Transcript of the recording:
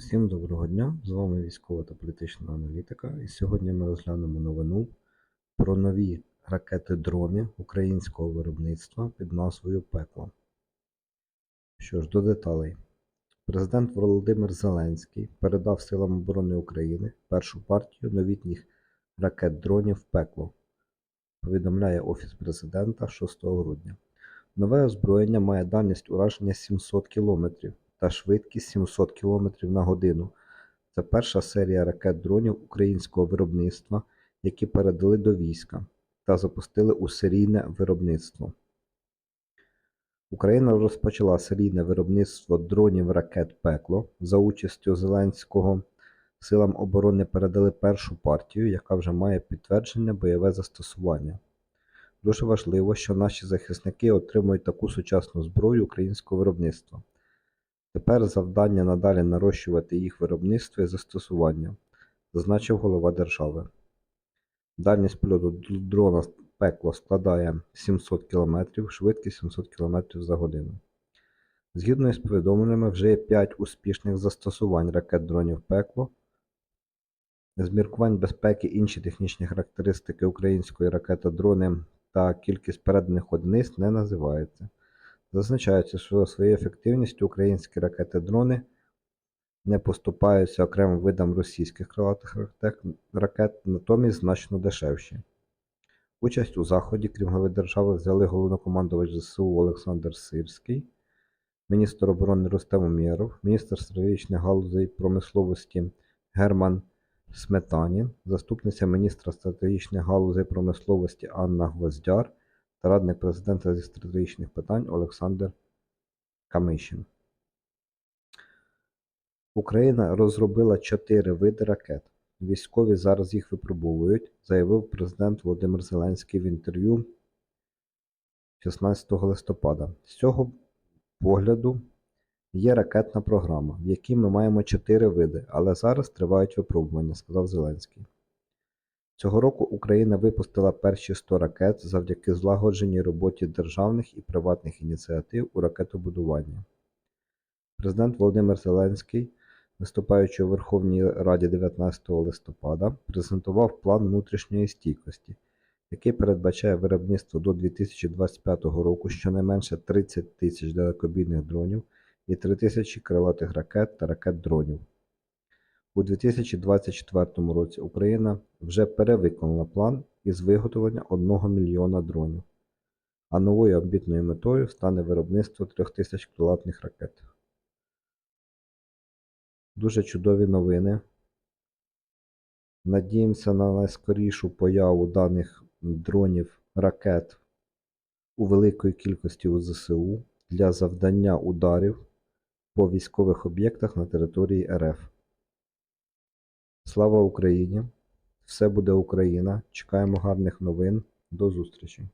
Всім доброго дня! З вами військова та політична аналітика. І сьогодні ми розглянемо новину про нові ракети-дрони українського виробництва під назвою Пекло. Що ж, до деталей. Президент Володимир Зеленський передав Силам оборони України першу партію новітніх ракет-дронів Пекло. Повідомляє Офіс президента 6 грудня. Нове озброєння має дальність ураження 700 км та швидкість 700 км на годину. Це перша серія ракет-дронів українського виробництва, які передали до війська та запустили у серійне виробництво. Україна розпочала серійне виробництво дронів ракет Пекло за участю Зеленського. Силам оборони передали першу партію, яка вже має підтверджене бойове застосування. Дуже важливо, що наші захисники отримують таку сучасну зброю українського виробництва. Тепер завдання надалі нарощувати їх виробництво і застосування, зазначив голова держави. Дальність польоту дрона пекло складає 700 км, швидкість 700 км за годину. Згідно із повідомленнями, вже є 5 успішних застосувань ракет дронів пекло. З міркувань безпеки інші технічні характеристики української ракети дрони та кількість переданих одиниць не називаються. Зазначається, що за своєю ефективністю українські ракети-дрони не поступаються окремим видам російських крилатих ракет, натомість значно дешевші. Участь у заході, крім глави держави, взяли головнокомандувач ЗСУ Олександр Сирський, міністр оборони Рустем Умєров, міністр стратегічних галузей промисловості Герман Сметанін, заступниця міністра стратегічних галузей промисловості Анна Гвоздяр та радник президента зі стратегічних питань Олександр Камишин. Україна розробила чотири види ракет. Військові зараз їх випробовують, заявив президент Володимир Зеленський в інтерв'ю 16 листопада. З цього погляду є ракетна програма, в якій ми маємо чотири види, але зараз тривають випробування, сказав Зеленський. Цього року Україна випустила перші 100 ракет завдяки злагодженій роботі державних і приватних ініціатив у ракетобудуванні. Президент Володимир Зеленський, виступаючи у Верховній Раді 19 листопада, презентував план внутрішньої стійкості, який передбачає виробництво до 2025 року щонайменше 30 тисяч далекобійних дронів і 3 тисячі крилатих ракет та ракет-дронів. У 2024 році Україна вже перевиконала план із виготовлення 1 мільйона дронів, а новою амбітною метою стане виробництво 3000 крилатних ракет. Дуже чудові новини. Надіємося на найскорішу появу даних дронів ракет у великої кількості у ЗСУ для завдання ударів по військових об'єктах на території РФ. Слава Україні! Все буде Україна! Чекаємо гарних новин. До зустрічі!